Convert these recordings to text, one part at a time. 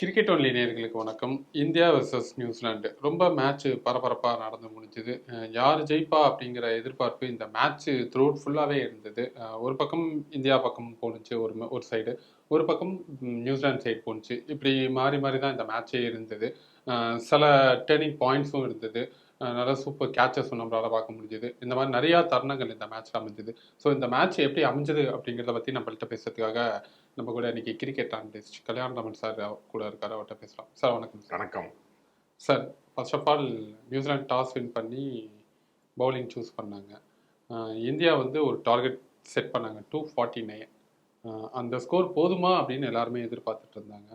Cricket only நேர்களுக்கு வணக்கம். India versus New Zealand. ரொம்ப மேட்ச் பரபரப்பாக நடந்து முடிஞ்சுது. யார் ஜெயிப்பா அப்படிங்கிற எதிர்பார்ப்பு இந்த மேட்ச் த்ரூட் ஃபுல்லாகவே இருந்தது. ஒரு பக்கம் இந்தியா பக்கம் போணுச்சு ஒரு ம- ஒரு சைடு ஒரு பக்கம் நியூசிலாந்து சைடு போணுச்சு. இப்படி மாறி மாறி தான் இந்த மேட்சே இருந்தது. சில டேர்னிங் பாயிண்ட்ஸும் இருந்தது. நல்ல சூப்பர் கேச்சஸும் நம்மளால பார்க்க முடிஞ்சுது. இந்த மாதிரி நிறையா தருணங்கள் இந்த மேட்ச்ல அமைஞ்சது. ஸோ இந்த மேட்ச் எப்படி அமைஞ்சது அப்படிங்கிறத பற்றி நம்மள்ட்ட பேசுறதுக்காக நம்ம கூட இன்னைக்கு கிரிக்கெட் ஆனலிஸ்ட் கல்யாணராமன் சார் கூட இருக்காரு. அவர்கிட்ட பேசலாம். சார் வணக்கம் வணக்கம். Sir first of all New Zealand toss win பண்ணி பவுலிங் சூஸ் பண்ணாங்க. இந்தியா வந்து ஒரு டார்கெட் செட் பண்ணாங்க. டூ ஃபார்ட்டி நைன் அந்த ஸ்கோர் போதுமா அப்படின்னு எல்லாருமே எதிர்பார்த்துட்டு இருந்தாங்க.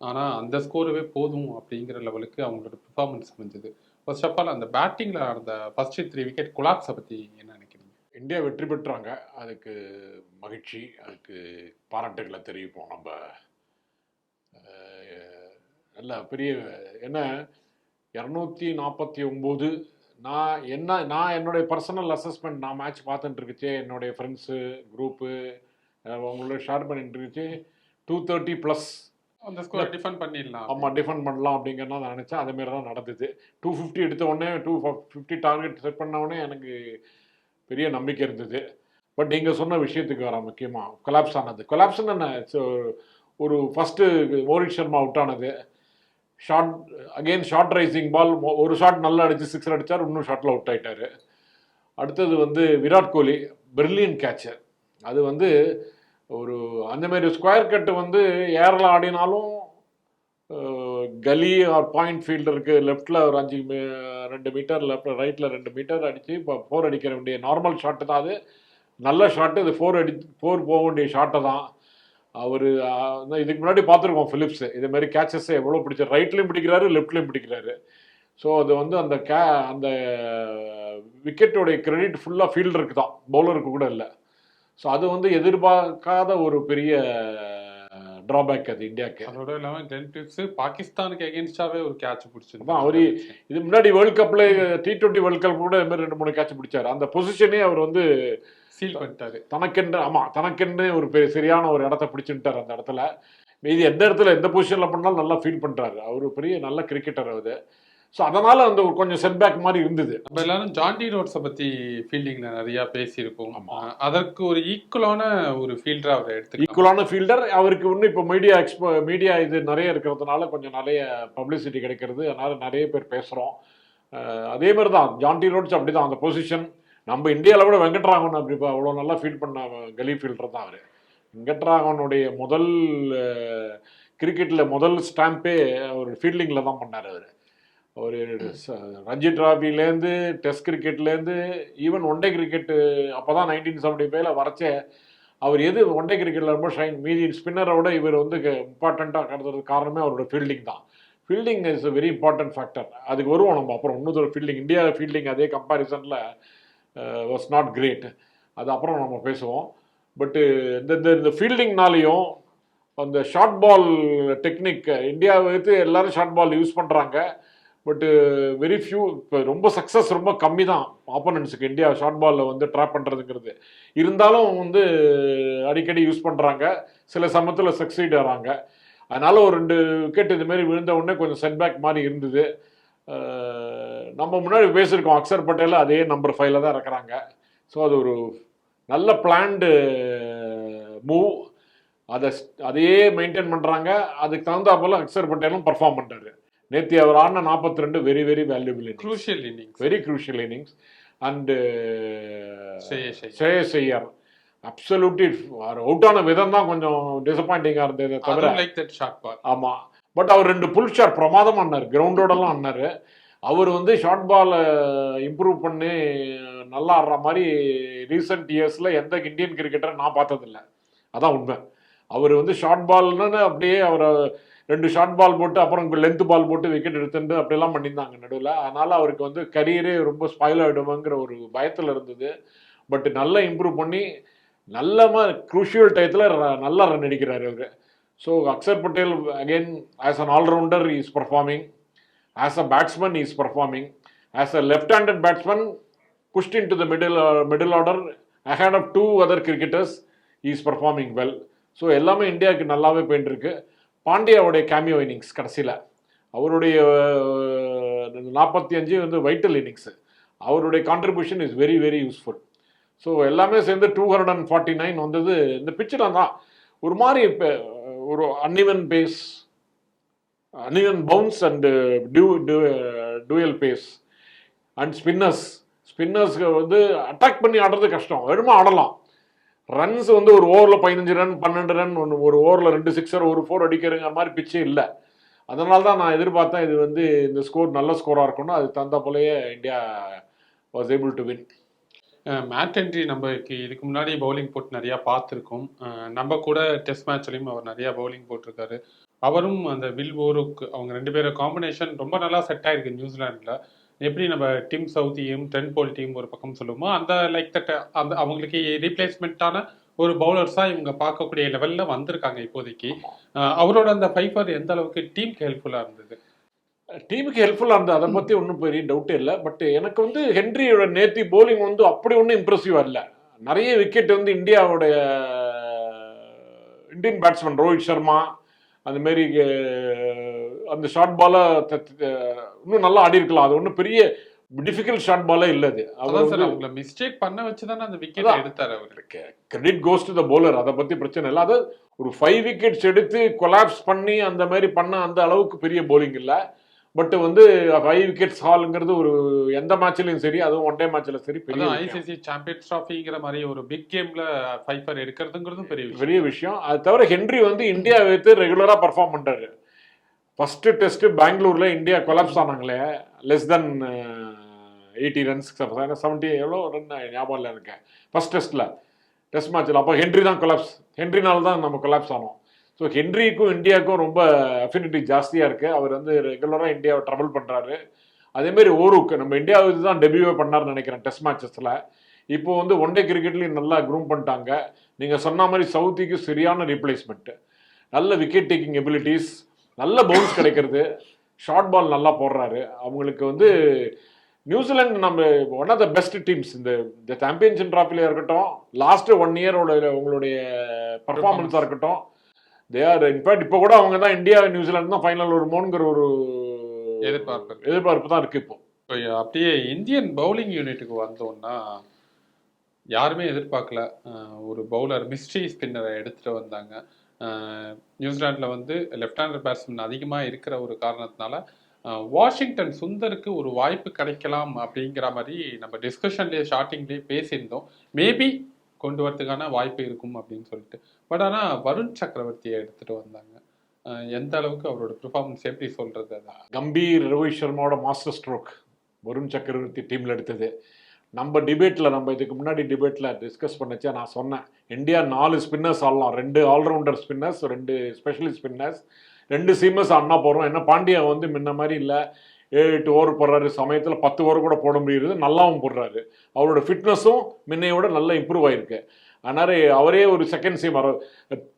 ஆனால் அந்த ஸ்கோரவே போதும் அப்படிங்கிற லெவலுக்கு அவங்களோட பெர்ஃபார்மன்ஸ் அமைஞ்சது. ஃபர்ஸ்ட் ஆஃப் ஆல் அந்த பேட்டிங்கில் அந்த ஃபர்ஸ்ட் த்ரீ விக்கெட் குலாப்ஸை பற்றி என்ன நினைக்கிறீங்க? இந்தியா வெற்றி பெற்றாங்க. அதுக்கு மகிழ்ச்சி அதுக்கு பாராட்டுகளை தெரிவிப்போம். நம்ம நல்ல பெரிய என்ன இரநூத்தி நாற்பத்தி ஒம்பது நான் என்ன நான் என்னுடைய பர்சனல் அசஸ்மெண்ட் நான் மேட்ச் பார்த்துட்டு இருக்குச்சு என்னுடைய ஃப்ரெண்ட்ஸு குரூப்பு அவங்களோட ஷேர் பண்ணிட்டு இருந்துச்சு டூ தேர்ட்டி ப்ளஸ் அந்த ஸ்கோரை டிஃபெண்ட் பண்ணிடலாம் ஆமாம் டிஃபெண்ட் பண்ணலாம் அப்படிங்கிறத நான் நினச்சேன். அதேமாரி தான் நடந்தது. டூ ஃபிஃப்டி எடுத்த உடனே டூ ஃபிஃப்டி டார்கெட் செட் பண்ண உடனே எனக்கு பெரிய நம்பிக்கை இருந்தது. பட் நீங்கள் சொன்ன விஷயத்துக்கு வர முக்கியமாக கொலாப்ஸ் ஆனது. கொலாப்ஸ்னு என்ன? ஒரு ஃபஸ்ட்டு ரோஹித் சர்மா அவுட் ஆனது. Short again short rising ball ஒரு ஷாட் நல்லா அடிச்சு சிக்ஸர் அடிச்சார் இன்னும் ஷாட்டில் அவுட் ஆயிட்டாரு. அடுத்தது வந்து விராட் கோலி பிரில்லியன் கேட்சர் அது வந்து ஒரு அந்த மாதிரி ஸ்கொயர் கட்டு வந்து ஏரில் ஆடினாலும் கலி ஆர் பாயிண்ட் ஃபீல்டு இருக்குது லெஃப்டில் ஒரு அஞ்சு மீ- ரெண்டு மீட்டர் லெஃப்ட் ரைட்டில் ரெண்டு மீட்டர் அடித்து இப்போ ஃபோர் அடிக்கிற வேண்டிய நார்மல் ஷாட்டு தான் அது. நல்ல ஷாட்டு இது ஃபோர் அடி ஃபோர் போக வேண்டிய ஷாட்டை தான். அவர் இதுக்கு முன்னாடி பார்த்துருக்கோம் ஃபிலிப்ஸு இதேமாரி மாதிரி எவ்வளோ பிடிச்சார் ரைட்லேயும் பிடிக்கிறாரு லெஃப்ட்லேயும் பிடிக்கிறாரு. ஸோ அது வந்து அந்த கே அந்த விக்கெட்டோடைய கிரெடிட் ஃபுல்லாக ஃபீல்டருக்கு தான். பவுலருக்கு கூட இல்லை. ஸோ அது வந்து எதிர்பார்க்காத ஒரு பெரிய ட்ராபேக் அது இந்தியாவுக்கு அதோட இல்லாமல் டென் டிப்ஸ் பாகிஸ்தானுக்கு எகென்ஸ்டாவே ஒரு கேட்ச் பிடிச்சிருந்தோம் அவரு இது முன்னாடி வேர்ல்ட் கப்ல டி டுவெண்ட்டி வேர்ல்ட் கப் கூட மாதிரி ரெண்டு மூணு கேட்ச் பிடிச்சாரு. அந்த பொசிஷனே அவர் வந்து சீல் பண்ணிட்டாரு. தனக்கென்று ஆமா தனக்கென்று ஒரு பெரிய சரியான ஒரு இடத்த பிடிச்சுட்டார் அந்த இடத்துல. மீதி எந்த இடத்துல எந்த பொசிஷன்ல பண்ணாலும் நல்லா ஃபீல் பண்றாரு. அவர் பெரிய நல்ல கிரிக்கெட்டர் அவர். ஸோ அதனால அந்த ஒரு கொஞ்சம் செட்பேக் மாதிரி இருந்தது. நம்ம எல்லாரும் ஜான்டி ரோட்ஸை பத்தி ஃபீல்டிங்ல நிறைய பேசியிருக்கோம். ஆமா. அஹ் அதற்கு ஒரு ஈக்குவலான ஒரு ஃபீல்டரா அவர் எடுத்துக்கலாம். ஈக்குவலான ஃபீல்டர் அவருக்கு இன்னும் இப்போ மீடியா எக்ஸ்போ மீடியா இது நிறைய இருக்கிறதுனால கொஞ்சம் நிறைய பப்ளிசிட்டி கிடைக்கிறது. அதனால நிறைய பேர் பேசுகிறோம் அதே மாதிரி தான் ஜான்டி ரோட்ஸ் அப்படி தான் அந்த பொசிஷன் நம்ம இந்தியாவில் கூட வெங்கட்ராகவன் அப்படி இப்போ அவ்வளோ நல்லா ஃபீல் பண்ண கலி ஃபீல்டர் தான் அவர். வெங்கட்ராகவனுடைய முதல் கிரிக்கெட்டில் முதல் ஸ்டாம்பே அவர் ஃபீல்டிங்கில் தான் பண்ணார் அவர். ஒரு ரஞ்சி டிராபிலேருந்து டெஸ்ட் கிரிக்கெட்லேருந்து ஈவன் ஒன் டே கிரிக்கெட்டு அப்போ தான் நைன்டீன் செவன்டி ஃபைவ்ல வரைச்சே. அவர் எது ஒன் டே கிரிக்கெட்டில் ரொம்ப ஷைன் மீதி ஸ்பின்னரை விட இவர் வந்து இம்பார்ட்டண்ட்டாக கருதுறதுக்கு காரணமே அவரோட ஃபீல்டிங் தான். Fielding is very important factor அதுக்கு வருவோம் நம்ம. அப்புறம் இன்னொரு ஃபீல்டிங் இந்தியா ஃபீல்டிங் அதே கம்பேரிசனில் வாஸ் நாட் கிரேட் அது அப்புறம் நம்ம பேசுவோம். பட்டு இந்த இந்த- இந்த ஃபீல்டிங்னாலையும் அந்த ஷார்ட் பால் டெக்னிக் இந்தியா வைத்து எல்லாரும் ஷார்ட் பால் யூஸ் பண்ணுறாங்க பட்டு வெரி ஃபியூ இப்போ ரொம்ப சக்ஸஸ் ரொம்ப கம்மி தான் ஆப்போனன்ஸுக்கு இந்தியா ஷார்ட் பாலில் வந்து ட்ராப் பண்ணுறதுங்கிறது இருந்தாலும் வந்து அடிக்கடி யூஸ் பண்ணுறாங்க சில சமயத்தில் சக்சீட் ஆகிறாங்க அதனால ஒரு ரெண்டு விக்கெட் இதுமாரி மாதிரி விழுந்த உடனே கொஞ்சம் செட்பேக் மாதிரி இருந்தது. நம்ம முன்னாடி பேசியிருக்கோம். அக்சர் பட்டேல் அதே நம்பர் ஃபைவ்ல தான் இருக்கிறாங்க ஸோ அது ஒரு நல்ல பிளான்டு மூவ் அதை அதையே மெயின்டைன் பண்ணுறாங்க அதுக்கு தகுந்தாப்போல அக்சர் பட்டேலும் பர்ஃபார்ம் பண்ணுறாரு நேத்தி அவர் ஆடின நாற்பத்தி ரெண்டு very very valuable crucial innings very crucial innings and Shreyas Iyer. Absolutely out ஆன விதம் தான் கொஞ்சம் டிசப்பாயிண்டிங்காக இருந்தது தவிர. லைக் தட் ஷார்ட் பால் ஆமா. பட் அவர் ரெண்டு புல் ஷாட் பிரமாதம் ஆனார் கிரவுண்டோடலாம் ஆனார் அவர் வந்து ஷார்ட் பாலை இம்ப்ரூவ் பண்ணி நல்லா ஆடுற மாதிரி ரீசெண்ட் இயர்ஸில் எந்த இந்தியன் கிரிக்கெட்டரை நான் பார்த்ததில்ல. அதான் உண்மை. அவர் வந்து ஷார்ட் பால்னு அப்படியே அவர் ரெண்டு ஷார்ட் பால் போட்டு அப்புறம் லென்த் பால் போட்டு விக்கெட் எடுத்துட்டு அப்படிலாம் பண்ணியிருந்தாங்க நடுவில். அதனால் அவருக்கு வந்து கரியரே ரொம்ப ஸ்பாயில் ஆகிடுமோங்கிற ஒரு பயத்தில் இருந்தது. பட் நல்லா இம்ப்ரூவ் பண்ணி நல்ல குரூஷியல் டயத்தில் நல்லா ரன் அடிக்கிறார் அவர் so Axar Patel again as an allrounder is performing as a batsman is performing as a left handed batsman pushed to the middle middle order order ahead of to other cricketers is performing well so எல்லாமே இந்தியாவுக்கு நல்லாவே போயிட்டு இருக்கு. பாண்டியாவுடைய cameo innings கடைசியில். அவருடைய நாற்பத்தி அஞ்சு வந்து வைட்டல் இன்னிங்ஸு அவருடைய contribution is very very useful so எல்லாமே சேர்ந்து two hundred and forty nine வந்தது. இந்த பிச்சில் தான். ஒரு மாதிரி இப்போ ஒரு uneven pace uneven bounce and dew dual pace and spinners ஸ்பின்னர்ஸ்க்கு வந்து அட்டாக் பண்ணி ஆடுறது கஷ்டம். வெறுமா ஆடலாம். ரன்ஸ் வந்து ஒரு ஓவரில் பதினஞ்சு ரன் பன்னெண்டு ரன் ஒன்று ஒரு ஓவரில் ரெண்டு சிக்ஸர் ஒரு ஃபோர் அடிக்கிறங்கிற மாதிரி பிச்சே இல்லை. அதனால தான் நான் எதிர்பார்த்தேன் இது வந்து இந்த ஸ்கோர் நல்ல ஸ்கோராக இருக்கும்னு. அது தந்த போலயே India was able to win made entry நம்மக்கு இதுக்கு முன்னாடி பவுலிங் போட்டு நிறையா பார்த்துருக்கோம். நம்ம கூட டெஸ்ட் மேட்ச்லையும் அவர் நிறையா பவுலிங் போட்டிருக்காரு. அவரும் அந்த வில் ஓருக்கு அவங்க ரெண்டு பேரும் காம்பினேஷன் ரொம்ப நல்லா செட் ஆயிருக்கு நியூசிலாண்டில் எப்படி நம்ம டீம் சவுத்தியும் டென் போல் டீம் ஒரு பக்கம் சொல்லுவோமோ அந்த லைக் தட் அந்த அவங்களுக்கு ரீப்ளேஸ்மெண்ட்டான ஒரு பவுலர்ஸாக இவங்க பார்க்கக்கூடிய லெவலில் வந்திருக்காங்க இப்போதைக்கு. அவரோட அந்த ஃபைஃபர் எந்த அளவுக்கு டீமுக்கு ஹெல்ப்ஃபுல்லாக இருந்தது? டீமுக்கு ஹெல்ப்ஃபுல்லாக இருந்தது அதை பற்றி ஒன்றும் பெரிய டவுட்டே இல்லை. பட் எனக்கு வந்து ஹென்ரியோட நேத்தி bowling வந்து அப்படி ஒன்றும் இம்ப்ரெசிவாக இல்லை. நிறைய விக்கெட் வந்து இந்தியாவுடைய இந்தியன் பேட்ஸ்மேன் ரோஹித் சர்மா அந்த மாதிரி அஹ், அந்த ஷார்ட் பாலை இன்னும் நல்லா ஆடி இருக்கலாம். அது ஒன்றும் பெரிய டிஃபிகல்ட் ஷார்ட் பாலே இல்லை அது. அதான் சார் அவங்கள மிஸ்டேக் பண்ண வச்சு தானே அந்த விக்கெட். எடுத்தார் அவர். Credit goes to the bowler. அதை பற்றி பிரச்சனை இல்லை. அதாவது ஒரு ஃபைவ் விக்கெட்ஸ் எடுத்து கொலாப்ஸ் பண்ணி அந்த மாதிரி பண்ண அந்த அளவுக்கு பெரிய bowling இல்லை. பட் வந்து ஃபைவ் விக்கெட்ஸ் ஹால்ங்கிறது ஒரு எந்த மேட்ச்லையும் சரி அதுவும் ஒன் டே மேட்ச்ல சரி பெரிய. ஐசிசி சாம்பியன்ஸ் ட்ராஃபிங்கிற மாதிரி ஒரு பிக் கேம்ல ஃபைஃபர் எடுக்கிறதுங்கிறதும் பெரிய பெரிய விஷயம். அது தவிர ஹென்ரி வந்து இந்தியா வைத்து ரெகுலரா பர்ஃபார்ம் பண்றாரு. ஃபர்ஸ்ட் டெஸ்ட் பெங்களூர்ல India collapse ஆனாங்களே less than eighty runs seventy எவ்வளோ ரன் ஞாபகம் இல்லை எனக்கு. ஃபர்ஸ்ட் டெஸ்ட்ல டெஸ்ட் மேட்ச்ல அப்போ ஹென்ரி தான் கொலாப்ஸ் ஹென்ரினால தான் நம்ம கொலாப்ஸ் ஆனோம். ஸோ ஹென்ரிக்கும் இந்தியாவுக்கும் ரொம்ப அஃபினிட்டி ஜாஸ்தியாக இருக்கு. அவர் வந்து ரெகுலராக இந்தியாவை ட்ரபிள் பண்றாரு. அதே மாதிரி ஓருக்கு நம்ம இந்தியாவுக்கு தான் டெபியூவே பண்ணார்னு நினைக்கிறேன் டெஸ்ட் மேட்சஸில் இப்போ வந்து ஒன் டே கிரிக்கெட்லையும் நல்லா க்ரூம் பண்ணிட்டாங்க. நீங்கள் சொன்ன மாதிரி சவுத்திக்கு சரியான ரீப்ளேஸ்மெண்ட் நல்ல விக்கெட் டேக்கிங் எபிலிட்டிஸ் நல்ல பவுன்ஸ் கிடைக்கிறது. ஷார்ட் பால் நல்லா போடுறாரு. அவங்களுக்கு வந்து நியூசிலாந்து நம்ம one of the best teams இந்த இந்த சாம்பியன்ஷிப் ட்ராஃபில இருக்கட்டும் லாஸ்ட் ஒன் இயரோட உங்களுடைய பர்ஃபார்மன்ஸாக இருக்கட்டும் தே ஆர் இன்ஃபேக்ட் இப்போ கூட அவங்க தான் இந்தியா நியூசிலாந்து தான் ஃபைனல் வருமோங்கிற ஒரு எதிர்பார்ப்பு. எதிர்பார்ப்பு தான் இருக்கு இப்போ. இப்போ அப்படியே இந்தியன் பவுலிங் யூனிட்டுக்கு வந்தோம்னா யாருமே எதிர்பார்க்கல. ஒரு பவுலர் மிஸ்ட்ரி ஸ்பின்னரை எடுத்துட்டு வந்தாங்க. அஹ் நியூசிலாந்துல வந்து லெஃப்ட் ஹேண்டர் பேட்ஸ்மேன் அதிகமாக இருக்கிற ஒரு காரணத்தினால வாஷிங்டன் சுந்தருக்கு ஒரு வாய்ப்பு கிடைக்கலாம் அப்படிங்கிற மாதிரி நம்ம டிஸ்கஷன்லேயே ஸ்டார்டிங்லேயே பேசியிருந்தோம். மேபி கொண்டு வரதுக்கான வாய்ப்பு இருக்கும் அப்படின்னு சொல்லிட்டு. பட் ஆனால் வருண் சக்கரவர்த்தியை எடுத்துட்டு வந்தாங்க. எந்த அளவுக்கு அவரோட பெர்ஃபார்மன்ஸ் எப்படி சொல்றது அதை? கம்பீர் ரோஹித் சர்மாவோட மாஸ்டர் ஸ்ட்ரோக் வருண் சக்கரவர்த்தி டீமில் எடுத்தது. நம்ம டிபேட்டில் நம்ம இதுக்கு முன்னாடி டிபேட்டில் டிஸ்கஸ் பண்ணச்சே நான் சொன்னேன். இந்தியா நாலு ஸ்பின்னர்ஸ் ஆடலாம். ரெண்டு ஆல்ரவுண்டர் ஸ்பின்னர்ஸ் ரெண்டு ஸ்பெஷலிஸ்ட் ஸ்பின்னர்ஸ் ரெண்டு சீமர்ஸ் ஆடினா போகிறோம் என்ன பாண்டியா வந்து முன்ன மாதிரி இல்லை. ஏழு எட்டு ஓவர் போடுறாரு. சமயத்தில் பத்து ஓவர் கூட போட முடியுது நல்லாவும் போடுறாரு. அவரோட ஃபிட்னஸும் முன்னையோட நல்லா இம்ப்ரூவ் ஆயிருக்கு. அதனால அவரே ஒரு செகண்ட் சீமர்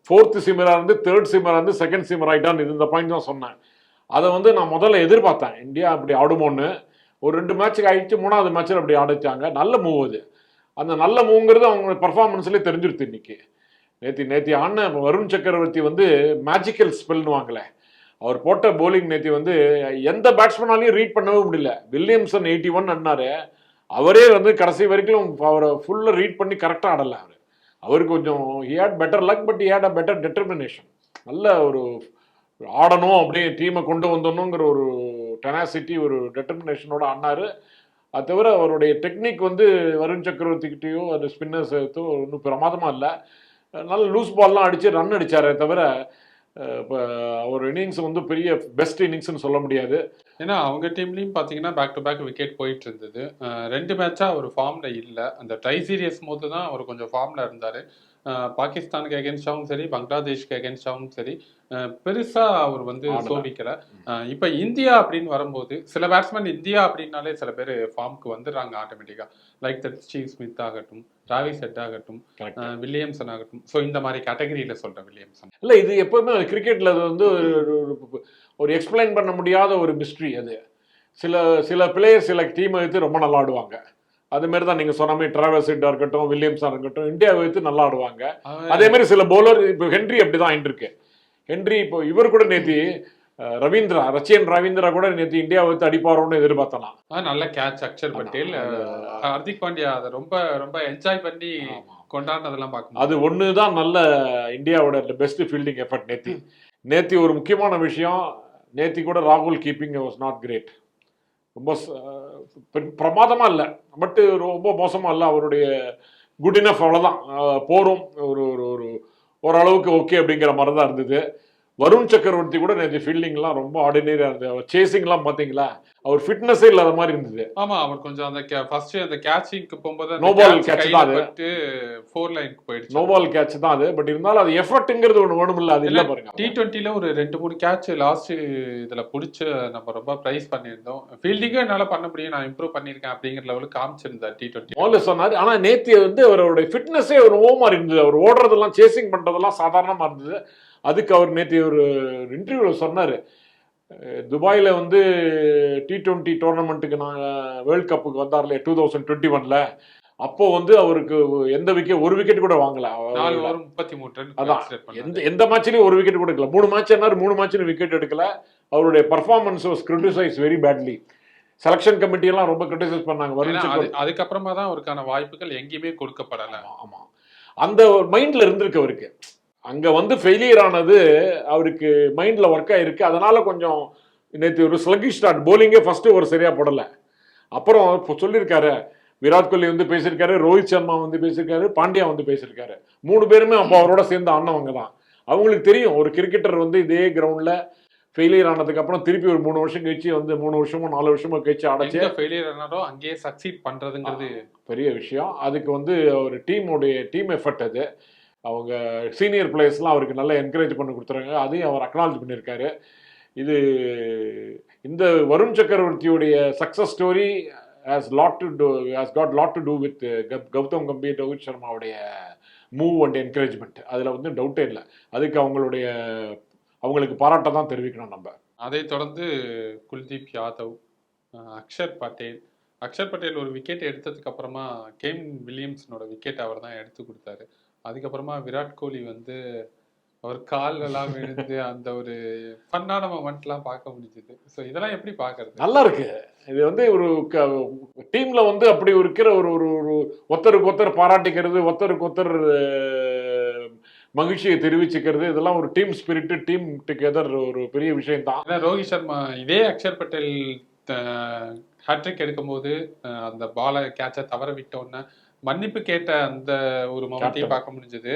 ஃபோர்த்து சீமராக இருந்து தேர்ட் சீமராக இருந்து செகண்ட் சீமர் ஆகிட்டான்னு இந்த பாயிண்ட் தான் சொன்னேன். அதை வந்து நான் முதல்ல எதிர்பார்த்தேன். இந்தியா அப்படி ஆடுமோன்னு. ஒரு ரெண்டு மேட்ச்சுக்கு ஆயிடுச்சு. மூணாவது மேட்ச்சில் அப்படி ஆடிச்சாங்க. நல்ல மூவ் அது. அந்த நல்ல மூவ்ங்கிறது அவங்க பர்ஃபார்மன்ஸ்லேயே தெரிஞ்சிருது இன்னைக்கு. நேத்தி நேத்தி ஆன வருண் சக்கரவர்த்தி வந்து மேஜிக்கல் ஸ்பெல்னு வாங்கலை. அவர் போட்ட போலிங் நேத்தி வந்து எந்த பேட்ஸ்மேனாலையும் ரீட் பண்ணவே முடியல. வில்லியம்சன் எயிட்டி ஒன் அண்ணாரு அவரே வந்து கடைசி வரைக்கும் அவரை ஃபுல்லாக ரீட் பண்ணி கரெக்டாக ஆடலை அவர். அவர் கொஞ்சம் he had better luck but he had a better determination நல்ல ஒரு ஆடணும் அப்படியே டீமை கொண்டு வந்தணுங்கிற ஒரு டெனாசிட்டி ஒரு டெட்டர்மினேஷனோட ஆடினாரு. அது தவிர அவருடைய டெக்னிக் வந்து வருண் சக்கரவர்த்திக்கிட்டேயோ அது ஸ்பின்னர்ஸ் ஒன்றும் பிரமாதமாக இல்லை. நல்ல லூஸ் பால்லாம் அடித்து ரன் அடித்தாரே தவிர இப்போ அவர் இன்னிங்ஸ் வந்து பெரிய பெஸ்ட் இன்னிங்ஸ்னு சொல்ல முடியாது. ஏன்னா அவங்க டீம்லையும் பாத்தீங்கன்னா பேக் டு பேக் விக்கெட் போயிட்டு இருந்தது. ரெண்டு மேட்சாக அவர் ஃபார்ம்ல இல்லை. அந்த ட்ரை சீரியஸ் போது தான் அவர் கொஞ்சம் ஃபார்ம்ல இருந்தாரு. பாகிஸ்தானுக்கு அகேன்ஸ்டாவும் சரி பங்களாதேஷ்க்கு அகேன்ஸ்டாவும் சரி. பெருசா அவர் வந்து. சோபிக்கல. இப்ப இந்தியா அப்படின்னு வரும்போது சில பேட்ஸ்மேன் இந்தியா அப்படின்னாலே சில பேர் ஃபார்முக்கு வந்துடுறாங்க ஆட்டோமேட்டிக்கா லைக் தட் ஸ்டீவ் ஸ்மித் ஆகட்டும் டிராவிஸ் ஹெட் ஆகட்டும் வில்லியம்சன் ஆகட்டும். ஸோ இந்த மாதிரி கேட்டகரியில சொல்றேன் வில்லியம்சன் இல்லை இது எப்பவுமே கிரிக்கெட்டில் அது வந்து ஒரு- ஒரு- எக்ஸ்பிளைன் பண்ண முடியாத ஒரு மிஸ்ட்ரி அது. சில சில பிளேயர் சில டீமை வைத்து ரொம்ப நல்லா ஆடுவாங்க. அது மாதிரி தான் நீங்கள் சொன்ன மாதிரி டிராவல்ஸ் ஹெட்டாக இருக்கட்டும் வில்லியம்ஸாக இருக்கட்டும் இந்தியாவை வைத்து நல்லா ஆடுவாங்க. அதே மாதிரி சில பவுலர் இப்போ ஹென்ரி அப்படி தான் இருக்கு ஹென்றி இப்போ இவர் கூட நேத்தி அஹ், ரவீந்திரா ரச்சியன் ரவீந்திரா கூட நேத்தி இந்தியாவை வந்து அடிப்பாரோன்னு எதிர்பார்த்தனா ஆ, நல்ல கேட்ச் அக்ஷர் பட்டேல். ஹர்திக் பாண்டியா அதை ரொம்ப ரொம்ப என்ஜாய் பண்ணி கொண்டாடினதெல்லாம் பார்க்கணும் அது ஒன்று தான் நல்ல இந்தியாவோட பெஸ்ட் ஃபீல்டிங் எஃபர்ட் நேத்தி. நேத்தி ஒரு முக்கியமான விஷயம். நேத்தி கூட ராகுல் கீப்பிங் வாஸ் நாட் கிரேட் ரொம்ப ச- பெ- பிரமாதமா இல்லை. பட் ரொம்ப மோசமா இல்லை. அவருடைய குட் இனஃப் அவ்வளோதான் போரும். ஒரு ஒரு ஒரு ஓரளவுக்கு ஓகே அப்படிங்கிற மாதிரி தான் இருந்தது. வருண் சக்கரவர்த்தி கூட நேற்று ஃபீல்டிங்லாம் ரொம்ப ஆர்டினரியாக இருந்தது. அவர் சேசிங்லாம் பார்த்தீங்களா அவர் ஃபிட்னஸே இல்லாத மாதிரி இருந்தது. ஆமா அவர் கொஞ்சம் அந்த ஃபர்ஸ்ட் அந்த கேட்சிங்க்கு போகும்போது ball catch தான் அது. ஃபோர் லைனுக்கு போயிடுச்சு. நோ பால் கேட்ச் தான் அது. பட் இருந்தாலும் அது எஃபர்ட்டுங்கிறது ஒன்று வேணுமில்ல. அது இல்லை பாருங்க. டி டுவெண்ட்டில ஒரு ரெண்டு மூணு கேட்ச் லாஸ்ட் இதுல புடிச்சு நம்ம ரொம்ப பிரைஸ் பண்ணியிருந்தோம். ஃபீல்டிங்கும் என்னால பண்ண முடியும். நான் இம்ப்ரூவ் பண்ணியிருக்கேன் அப்படிங்கிற லெவலுக்கு காமிச்சிருந்தார் டி டுவெண்ட்டி முதல்ல சொன்னாரு. ஆனா நேத்தி வந்து அவருடைய ஃபிட்னஸே ஒரு ஓமா இருந்தது. அவர் ஓடுறதெல்லாம் சேசிங் பண்றதெல்லாம் சாதாரணமா இருந்தது. அதுக்கு அவர் நேத்தி ஒரு இன்டர்வியூல சொன்னாரு. துபாயில வந்து டி டுவெண்ட்டி டோர்னமெண்ட்டுக்கு நாங்கள் வேர்ல்ட் கப்புக்கு வந்தார்ல டூ தௌசண்ட் டுவெண்ட்டி ஒன்ல அப்போ வந்து அவருக்கு எந்த விக்கெட் ஒரு விக்கெட் கூட வாங்கல. முப்பத்தி மூணு ரன் அதான். எந்த எந்த மேட்ச்லயும் ஒரு விக்கெட் கூட எடுக்கல. மூணு மேட்ச் என்னாரு மூணு மேட்ச்ல விக்கெட் எடுக்கல. அவருடைய performance was criticise very badly selection committee எல்லாம் ரொம்ப கிரிட்டிசைஸ் பண்ணாங்க. அது- அதுக்கப்புறமா தான் அவருக்கான வாய்ப்புகள் எங்கேயுமே கொடுக்கப்படல. ஆமா அந்த ஒரு மைண்ட்ல இருந்திருக்கு அவருக்கு. அங்க வந்து ஃபெயிலியர் ஆனது அவருக்கு மைண்ட்ல ஒர்க் ஆயிருக்கு அதனால கொஞ்சம் நேற்று ஒரு ஸ்லகிஷ் ஸ்டார்ட் போலிங்கே ஃபர்ஸ்ட் ஒரு சரியா போடல. அப்புறம் இப்போ சொல்லியிருக்காரு விராட் கோலி வந்து பேசியிருக்காரு ரோஹித் சர்மா வந்து பேசியிருக்காரு பாண்டியா வந்து பேசியிருக்காரு. மூணு பேருமே அப்போ அவரோட சேர்ந்து ஆனவங்க தான். அவங்களுக்கு தெரியும் ஒரு கிரிக்கெட்டர் வந்து இதே கிரவுண்ட்ல ஃபெயிலியர் ஆனதுக்கு அப்புறம் திருப்பி ஒரு மூணு வருஷம் கழிச்சு வந்து மூணு வருஷமோ நாலு வருஷமோ கழிச்சு அடைச்சு ஃபெயிலியர் ஆனாரோ அங்கேயே சக்சீட் பண்றதுங்கிறது பெரிய விஷயம். அதுக்கு வந்து ஒரு டீமுடைய டீம் எஃபர்ட் அது. அவங்க சீனியர் பிளேயர்ஸ்லாம் அவருக்கு நல்லா என்கரேஜ் பண்ணி கொடுத்துருங்க அதையும் அவர் அக்னாலஜ் பண்ணியிருக்காரு. இது இந்த Varun சக்கரவர்த்தியுடைய success story has lot to do has got lot to do with Gautam Gambhir Rohit சர்மாவுடைய move and encouragement அதில் வந்து டவுட்டே இல்லை. அதுக்கு அவங்களுடைய அவங்களுக்கு பாராட்ட தான் தெரிவிக்கணும் நம்ம. அதை தொடர்ந்து குல்தீப் யாதவ் அக்ஷர் பட்டேல். அக்ஷர் பட்டேல் ஒரு விக்கெட் எடுத்ததுக்கு அப்புறமா கேம் வில்லியம்ஸனோட விக்கெட் அவர் தான் எடுத்து கொடுத்தாரு. அதுக்கப்புறமா விராட் கோலி வந்து அவர் கால்லெல்லாம் விழுந்து அந்த ஒரு ஃபன்னான மொமெண்ட்லாம் பார்க்க முடிஞ்சுது. ஸோ இதெல்லாம் எப்படி பார்க்கறது? நல்லா இருக்கு இது வந்து ஒரு டீம்ல வந்து அப்படி இருக்கிற ஒரு ஒரு ஒரு ஒருத்தருக்கு ஒருத்தர் பாராட்டிக்கிறது ஒருத்தருக்கு ஒருத்தர் மகிழ்ச்சியை தெரிவிச்சுக்கிறது இதெல்லாம் ஒரு டீம் ஸ்பிரிட் டீம் டுகெதர் ஒரு பெரிய விஷயம் தான் ரோஹித் சர்மா இதே அக்ஷர் பட்டேல் ஹேட்ரிக் எடுக்கும்போது அந்த பாலை கேட்சை தவற விட்ட உடனே மன்னிப்பு கேட்ட அந்த ஒரு மொமெண்ட்டையும். பார்க்க முடிஞ்சது.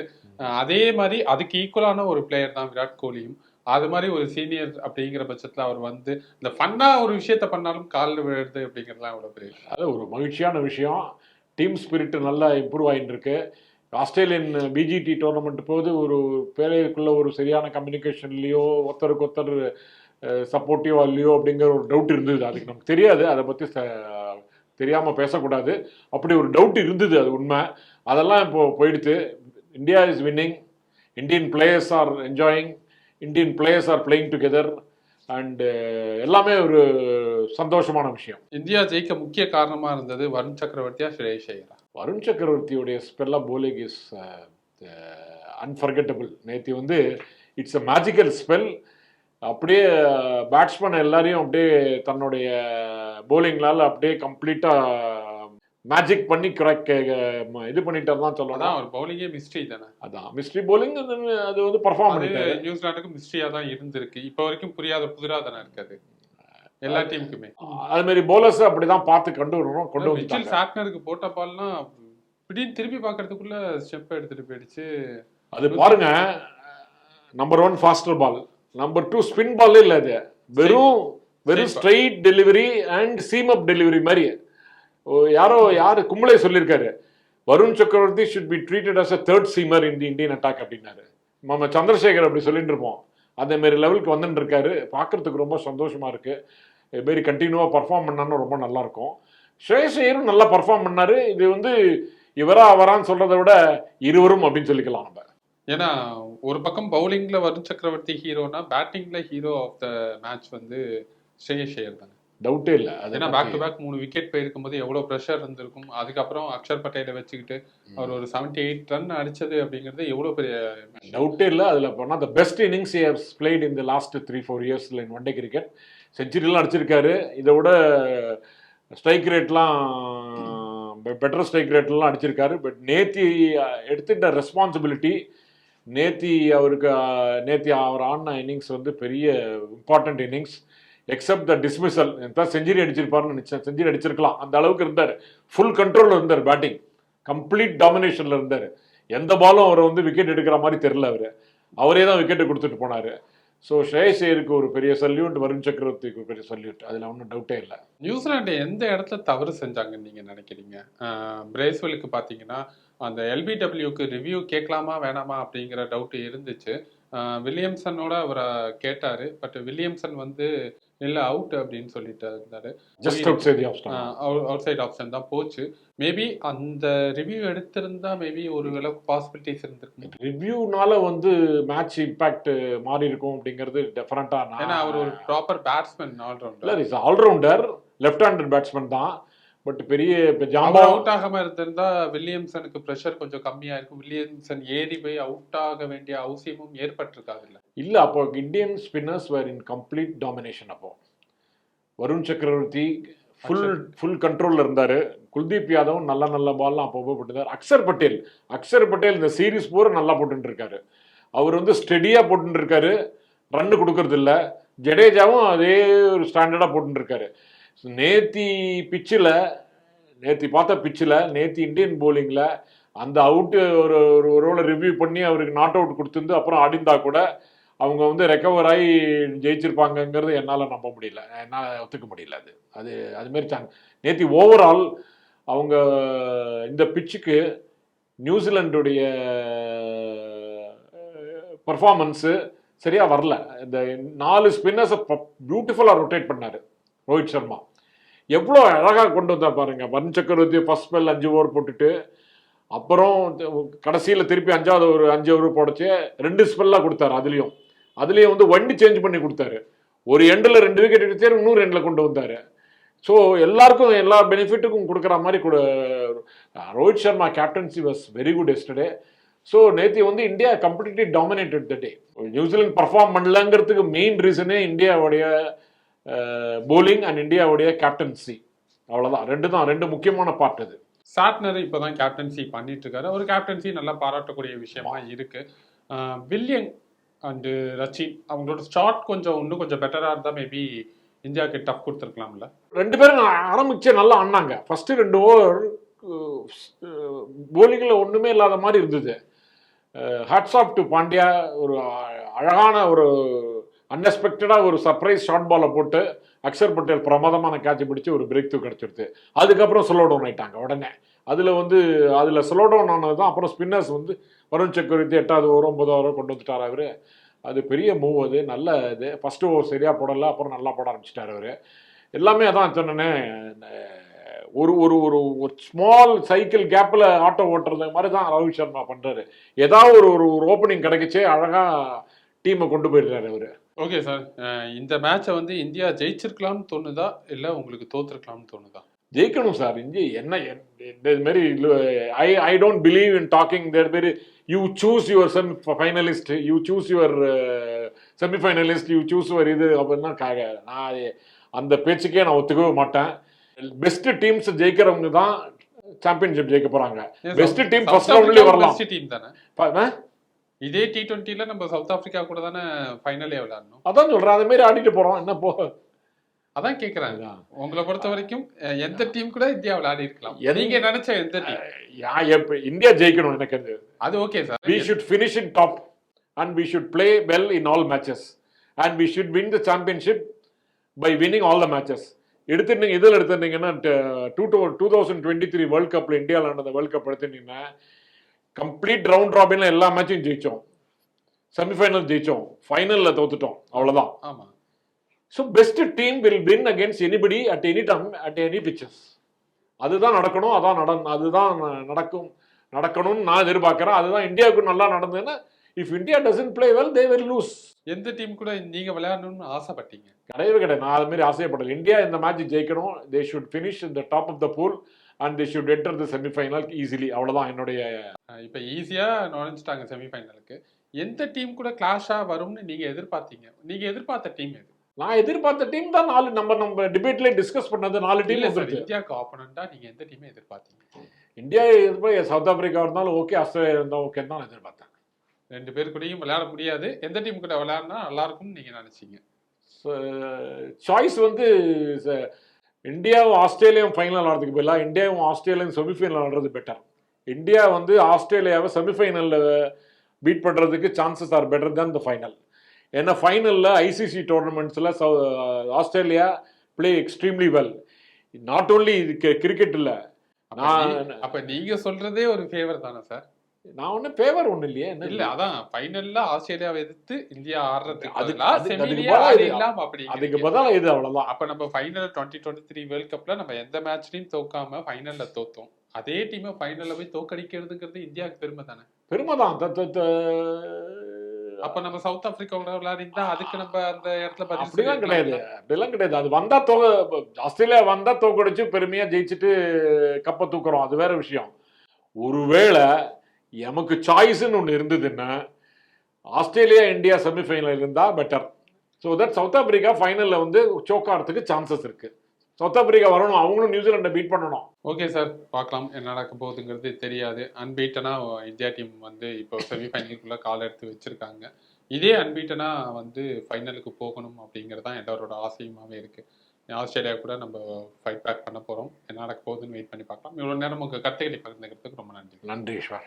அதே மாதிரி அதுக்கு ஈக்குவலான ஒரு பிளேயர் தான் விராட் கோலியும். அது மாதிரி ஒரு சீனியர் அப்படிங்கிற பட்சத்துல அவர் வந்து இந்த ஃபன்னா ஒரு விஷயத்த பண்ணாலும் காலில் விழுறது அப்படிங்கிறதுலாம் அவ்வளோ பெரிய அது ஒரு மகிழ்ச்சியான விஷயம். டீம் ஸ்பிரிட் நல்லா இம்ப்ரூவ் ஆகிட்டு இருக்கு. ஆஸ்திரேலியன் பிஜிடி டோர்னமெண்ட் போது ஒரு பேரைக்குள்ள ஒரு சரியான கம்யூனிகேஷன்லயோ ஒருத்தருக்கு ஒருத்தர் சப்போர்ட்டிவா இல்லையோ அப்படிங்கிற ஒரு டவுட் இருந்தது. அதுக்கு நமக்கு தெரியாது. அதை பற்றி தெரியாம பேசக்கூடாது. அப்படி ஒரு டவுட் இருந்தது அது உண்மை. அதெல்லாம் இப்போ போயிடுத்து. India is winning Indian players are enjoying Indian players are playing together and எல்லாமே ஒரு சந்தோஷமான விஷயம். இந்தியா ஜெயிக்க முக்கிய காரணமா இருந்தது வருண் சக்கரவர்த்தியா ஸ்ரேஷ் ஐயரா? வருண் சக்கரவர்த்தியுடைய ஸ்பெல்லா போலிங் இஸ் அன்ஃபர்கெட்டபிள் நேத்தி வந்து இட்ஸ் அ மேஜிக்கல் ஸ்பெல் அப்படியே பேட்ஸ்மேன் எல்லாரையும் அப்படியே தன்னுடைய போலிங்னால அப்படியே கம்ப்ளீட்டா மேஜிக் பண்ணி கரெக்ட் இது பண்ணிட்டார் தான் சொல்லணும். அவர் பவுலிங்கே மிஸ்ட்ரி தானே. அதான் மிஸ்ட்ரி போலிங் அது வந்து பர்ஃபார்ம் பண்ணிட்டாரு. நியூசிலாந்துக்கு மிஸ்ட்ரியா தான் இருந்திருக்கு. இப்போ வரைக்கும் புரியாத புதிரா தானே இருக்காது எல்லா டீமுக்குமே அது மாதிரி போலர்ஸ் அப்படிதான் பார்த்து கொண்டு வரணும் கொண்டு வந்துட்டாங்க. சாட்னருக்கு போட்ட பால்லாம் திடீர்னு திருப்பி பார்க்கறதுக்குள்ள ஸ்டெப் எடுத்துட்டு போயிடுச்சு. அது பாருங்க number one faster ball number two spin ball இல்ல அது. வெறும் வெறும் straight delivery and seam up delivery மாதிரி. யாரோ யாரு கும்பலே சொல்லியிருக்காரு. Varun Chakravarthy should be treated as a third seamer in the Indian attack அப்படின்னாரு. நம்ம சந்திரசேகர் அப்படி சொல்லிட்டு இருப்போம். அதே மாதிரி லெவலுக்கு வந்துட்டு இருக்காரு. பார்க்கறதுக்கு ரொம்ப சந்தோஷமா இருக்கு. இது மாரி கண்டினியூவா பர்ஃபார்ம் பண்ணான்னு ரொம்ப நல்லா இருக்கும். ஸ்ரேஷ் ஐயரும் நல்லா பர்ஃபார்ம் பண்ணாரு. இது வந்து இவரா அவரான்னு சொல்றதை விட இருவரும் அப்படின்னு சொல்லிக்கலாம் நம்ம. ஏன்னா ஒரு பக்கம் பவுலிங்ல வருண் சக்கரவர்த்தி ஹீரோனா பேட்டிங்ல ஹீரோ ஆஃப் த மேட்ச் வந்து ஸ்ரேயஸ் ஐயர் தானே. டவுட்டே இல்லை. அது ஏன்னா பேக் டு பேக் மூணு விக்கெட் போயிருக்கும் போது எவ்வளவு ப்ரெஷர் இருந்திருக்கும் அதுக்கப்புறம் அக்ஷர் பட்டேலை வச்சுக்கிட்டு அவர் ஒரு செவன்டி எயிட் ரன் அடிச்சது அப்படிங்கிறது எவ்வளவு பெரிய டவுட்டே இல்லை. அதில் போனால் the best innings has played இந்த லாஸ்ட் த்ரீ ஃபோர் இயர்ஸில் இன் ஒன் டே கிரிக்கெட் செஞ்சுரிலாம் அடிச்சிருக்காரு. இதை விட ஸ்ட்ரைக் ரேட்லாம் பெட்டர் ஸ்ட்ரைக் ரேட்லாம் அடிச்சிருக்காரு. பட் நேத்தி எடுத்துட்ட ரெஸ்பான்சிபிலிட்டி நேத்தி அவருக்கு நேத்தி அவர் ஆடின இன்னிங்ஸ் வந்து பெரிய important innings. Except the dismissal தான் செஞ்சுரி அடிச்சிருப்பாருன்னு நினச்சேன். செஞ்சுரி அடிச்சிருக்கலாம். அந்த அளவுக்கு இருந்தார். ஃபுல் கண்ட்ரோலில் இருந்தார் பேட்டிங் கம்ப்ளீட் டாமினேஷனில் இருந்தார். எந்த பாலும் அவரை வந்து விக்கெட் எடுக்கிற மாதிரி தெரில அவர். அவரே தான் விக்கெட்டை கொடுத்துட்டு போனார். ஸோ ஸ்ரேயஸ் ஐயருக்கு ஒரு பெரிய சல்யூட் வருண் சக்கரவர்த்திக்கு ஒரு பெரிய சல்யூட் அதில் ஒன்றும் டவுட்டே இல்லை. நியூசிலாண்டு எந்த இடத்துல தவறு செஞ்சாங்கன்னு நீங்கள் நினைக்கிறீங்க? பிரேஸ்வெலுக்கு பார்த்தீங்கன்னா அந்த எல்பிடபிள்யூக்கு ரிவ்யூ கேட்கலாமா வேணாமா அப்படிங்கிற டவுட் இருந்துச்சு. வில்லியம்சனோட அவரை கேட்டார். பட் வில்லியம்சன் வந்து இல்ல அவுட் அப்படின்னு சொல்லிட்டு இருந்தாரு. Just outside off outside option தான் போச்சு. மேபி அந்த ரிவ்யூ எடுத்திருந்தா மேபி ஒரு அளவுக்கு பாசிபிலிட்டிஸ் இருந்திருக்கு ரிவ்யூனால வந்து மேட்ச் இம்பாக்ட் மாறி இருக்கும் அப்படிங்கிறது டெஃபரெண்டாக ஏன்னா அவர் ஒரு proper batsman allrounder is allrounder left handed batsman தான். பட் பெரிய இப்போ ஜாம்பா அவுட் ஆகாம இருந்திருந்தா வில்லியம்சனுக்கு ப்ரெஷர் கொஞ்சம் கம்மியா இருக்கும் வில்லியம்சன் ஏறி போய் அவுட் ஆக வேண்டிய அவசியமும் ஏற்பட்டிருக்காது இல்ல இல்லை அப்போ Indian spinners were in complete domination அப்போ. வருண் சக்கரவர்த்தி ஃபுல் ஃபுல் கண்ட்ரோலில் இருந்தார். குல்தீப் யாதவும் நல்ல நல்ல பால்லாம் அப்போ போட்டுருந்தார் அக்ஷர் பட்டேல் அக்ஷர் பட்டேல் இந்த சீரிஸ் பூரா நல்லா போட்டுட்டு இருக்காரு அவர் வந்து ஸ்டெடியாக போட்டுட்டு இருக்காரு ரன்னு கொடுக்கறது இல்ல ஜடேஜாவும் அதே ஒரு ஸ்டாண்டர்டாக போட்டுட்டு இருக்காரு நேத்தி பிச்சில் நேத்தி பார்த்த பிச்சில் நேத்தி இந்தியன் போலிங்கில் அந்த அவுட்டு ஒரு ஒரு ரோலை ரிவ்யூ பண்ணி அவருக்கு நாட் அவுட் கொடுத்துருந்து அப்புறம் அடிந்தா கூட அவங்க வந்து ரெக்கவர் ஆகி ஜெயிச்சிருப்பாங்கங்கிறது என்னால் நம்ப முடியல. என்னால் ஒத்துக்க முடியல அது. அது அதுமாரி சாங். நேத்தி ஓவரால் அவங்க இந்த பிச்சுக்கு நியூசிலாண்டுடைய பர்ஃபார்மன்ஸு சரியாக வரல. இந்த நாலு ஸ்பின்னர்ஸை பியூட்டிஃபுல்லாக ரொட்டேட் பண்ணார் ரோஹித் சர்மா. எவ்வளோ அழகாக கொண்டு வந்தா பாருங்க. வன் சக்கரவர்த்தி ஃபஸ்ட் ஸ்பெல் அஞ்சு ஓவர் போட்டுட்டு அப்புறம் கடைசியில் திருப்பி அஞ்சாவது ஒரு அஞ்சு ஓவர் போடச்சு ரெண்டு ஸ்பெல்லாக கொடுத்தாரு அதுலேயும். அதுலேயும் வந்து வண்டி சேஞ்ச் பண்ணி கொடுத்தாரு. ஒரு எண்டில் ரெண்டு விக்கெட் எடுத்தார் இன்னொரு எண்டில் கொண்டு வந்தார். ஸோ எல்லாருக்கும் எல்லா பெனிஃபிட்டுக்கும் கொடுக்குற மாதிரி கூட Rohit Sharma captaincy was very good yesterday so நேத்தி வந்து India completely dominated the day New Zealand perform பண்ணலங்கிறதுக்கு main ரீசனே இந்தியாவுடைய போலிங் அண்ட் இந்தியாவுடைய கேப்டன்சி அவ்வளோதான் ரெண்டு தான் ரெண்டு முக்கியமான பார்ட் அது சாட்னர் இப்பதான் கேப்டன்சி பண்ணிட்டு இருக்காரு ஒரு கேப்டன்சி நல்லா பாராட்டக்கூடிய விஷயமா இருக்கு. வில்லியன் அண்டு ரச்சின் அவங்களோட ஸ்டார்ட் கொஞ்சம் இன்னும் கொஞ்சம் பெட்டரா இருந்தா மேபி இந்தியாவுக்கு டஃப் கொடுத்துருக்கலாம்ல. ரெண்டு பேரும் ஆரம்பிச்சே நல்லா ஆடினாங்க ஃபர்ஸ்ட் ரெண்டு ஓவர் போலிங்கில் ஒன்றுமே இல்லாத மாதிரி இருந்தது. Hats off to Pandya. ஒரு அழகான ஒரு அன்எக்ஸ்பெக்டடாக ஒரு சர்ப்ரைஸ் ஷார்ட் பாலை போட்டு அக்ஷர் பட்டேல் பிரமாதமான கேட்ச் பிடிச்சி ஒரு பிரேக் தூ கிடச்சிருது. அதுக்கப்புறம் ஸ்லோ டவுன் ஆயிட்டாங்க உடனே. அதில் வந்து அதில் ஸ்லோ டவுன் ஆனது தான் அப்புறம் ஸ்பின்னர்ஸ் வந்து வருண் சக்கரவர்த்தி எட்டாவது ஓவர் ஒன்பதாவது ஓவர் கொண்டு வந்துட்டார் அவர். அது பெரிய மூவ் அது நல்ல இது. ஃபஸ்ட்டு ஓவர் சரியாக போடலை அப்புறம் நல்லா போட ஆரம்பிச்சிட்டார் அவர். எல்லாமே அதான் சொன்னேனே ஒரு ஒரு ஒரு ஒரு ஸ்மால் சைக்கிள் கேப்பில் ஆட்டோ ஓட்டுறது மாதிரி தான் ரோஹித் சர்மா பண்ணுறாரு ஏதாவது ஒரு ஒரு ஒரு ஓப்பனிங் கிடைக்கச்சே அழகாக டீமை கொண்டு போயிடுறாரு அவர். ஓகே சார் இந்த மேட்சை வந்து இந்தியா ஜெயிச்சிருக்கலாம்னு தோணுதா? இல்ல உங்களுக்கு தோத்துருக்கலாம்னு தோணுதா? ஜெயிக்கணும் சார் இங்கே என்ன இந்த மாதிரி I I don't believe in talking there மாரி you choose your semi finalist you choose your semi finalist you choose your இது அப்படின்னா நான் அந்த பேச்சுக்கே நான் ஒத்துக்கவே மாட்டேன். பெஸ்ட் டீம்ஸ் ஜெயிக்கிறவங்க தான் சாம்பியன்ஷிப் ஜெயிக்க போறாங்க. பெஸ்ட் டீம் ஃபர்ஸ்ட் ரவுண்ட்லயே வரலாம். இதே டி டுவெண்ட்டில நம்ம சவுத் ஆப்பிரிக்கா கூட தானே ஃபைனலே விளையாடணும். அதான் சொல்றேன் அதே மாதிரி ஆடிட்டு போறோம் என்ன போ அதான் கேக்குறேன் அதான். உங்களை பொறுத்த வரைக்கும் எந்த டீம் கூட இந்தியா விளையாடி இருக்கலாம். நீங்க நினைச்ச எந்த டீம் இந்தியா ஜெயிக்கணும் எனக்கு அது okay sir we should finish in top and we should play well in all matches. And we should win the championship by winning all the matches. எடுத்துட்டீங்க இதில் எடுத்துட்டீங்கன்னா two two two thousand twenty three world கப்பில் இந்தியாவில் நடந்த world cup எடுத்துட்டீங்கன்னா complete round ராபின்ல எல்லா மேட்சும் ஜெயிச்சோம். செமிஃபைனல் ஜெயிச்சோம். ஃபைனலில் தோத்துட்டோம். அவ்வளோதான் ஆமா. So best team will win against anybody at any time at any pitches அதுதான் நடக்கணும் அதான் நட அதுதான் நடக்கும் நடக்கணும்னு நான் எதிர்பார்க்குறேன். அதுதான் இந்தியாவுக்கு நல்லா நடந்ததுன்னா if India doesn't play well they will lose எந்த டீம் கூட நீங்க விளையாடணும்னு ஆசைப்பட்டீங்க? கிடையவே கிடையாது. நான் அது மாதிரி ஆசைப்படல இந்தியா இந்த மேட்ச் ஜெயிக்கணும். தே ஷுட் ஃபினிஷ் இந்த top of the pool and they should enter the semifinal easily அவ்வளவுதான் என்னுடைய இப்ப ஈஸியா நுழைஞ்சிட்டாங்க செமிஃபைனலுக்கு எந்த டீம் கூட கிளாஷா வரும்னு நீங்க எதிர்பார்த்தீங்க? நீங்க எதிர்பார்த்த டீம் எது? நான் எதிர்பார்த்த டீம் தான் நாலு நம்ம நம்ம டிபேட்ல டிஸ்கஸ் பண்ணது நாலு டீம் இந்தியாவுக்கு ஆப்போனண்டா நீங்க எந்த டீமை எதிர்பார்த்தீங்க? இந்தியா எதிர்பார்க்க சவுத் ஆப்பிரிக்கா இருந்தாலும் ஓகே ஆஸ்திரேலியா இருந்தாலும் ஓகே தான் எதிர்பார்த்தேன். ரெண்டு பேர் கூடயும் விளையாட முடியாது. எந்த டீம் கூட விளையாடினா நல்லா இருக்கும்னு நீங்க நினைச்சீங்க? சாய்ஸ் வந்து இந்தியாவும் ஆஸ்திரேலியாவும் ஃபைனல் ஆடுறதுக்கு பதிலாக இந்தியாவும் ஆஸ்திரேலியாவும் செமிஃபைனல் ஆடுறது பெட்டர் இந்தியா வந்து ஆஸ்திரேலியாவை செமிஃபைனலில் பீட் பண்ணுறதுக்கு chances are better than the final ஏன்னா ஃபைனலில் ICC டோர்னமெண்ட்ஸில் Australia play extremely well not only இது கிரிக்கெட் இல்லை. நான் அப்ப நீங்க சொல்றதே ஒரு ஃபேவர் தானே சார் நான் ஒன்றும் ஃபேவர் ஒன்றும் இல்லையே என்ன இல்ல அதான் ஃபைனல்ல ஆஸ்திரேலியாவை எதிர்த்து இந்தியா ஆடுறதுக்கு அதுக்கு- பதிலா அதுக்கு- அதுக்கு அப்படி பதிலாக இது அவ்வளோதான் அப்ப நம்ம final twenty twenty three world கப்ல நம்ம எந்த மேட்ச்லயும் தோக்காம ஃபைனல்ல தோத்தோம். அதே டீமை ஃபைனல்ல போய் தோக்கடிக்கிறதுங்கிறது இந்தியாவுக்கு பெருமை தானே? பெருமை தான் அப்ப நம்ம சவுத் ஆப்பிரிக்காவோட விளையாடிருந்தா அதுக்கு நம்ம அந்த இடத்துல அப்படிலாம். கிடையாது. அப்படிலாம் கிடையாது. அது வந்தா தோக ஆஸ்திரேலியா வந்தா தோக்கடிச்சு பெருமையா ஜெயிச்சுட்டு கப்பை தூக்குறோம். அது வேற விஷயம். ஒருவேளை எமக்கு சாய்ஸ்ன்னு ஒன்று இருந்ததுன்னா ஆஸ்திரேலியா இந்தியா செமிஃபைனல் இருந்தா better so that South Africa ஃபைனல்ல வந்து choke ஆகிறதுக்கு சான்சஸ் இருக்கு. சவுத் ஆப்பிரிக்கா வரணும் அவங்களும் நியூசிலாண்டை பீட் பண்ணணும். ஓகே சார் பார்க்கலாம். என்ன நடக்க போகுதுங்கிறது தெரியாது. அன்பீட்டனா இந்தியா டீம் வந்து இப்போ செமிஃபைனலுக்குள்ள கால் எடுத்து வச்சிருக்காங்க. இதே அன்பீட்டனா வந்து ஃபைனலுக்கு போகணும் அப்படிங்கிறது தான் எல்லாரோட ஆசையுமாவே இருக்கு. ஆஸ்திரேலியா கூட நம்ம ஃபைட் பேக் பண்ண போறோம். என்ன நடக்க போகுதுன்னு வெயிட் பண்ணி பார்க்கலாம். இவ்வளோ நேரம் உங்க கருத்துக்களை பகிர்ந்துக்கிறதுக்கு ரொம்ப நன்றி. நன்றி ஈஸ்வர்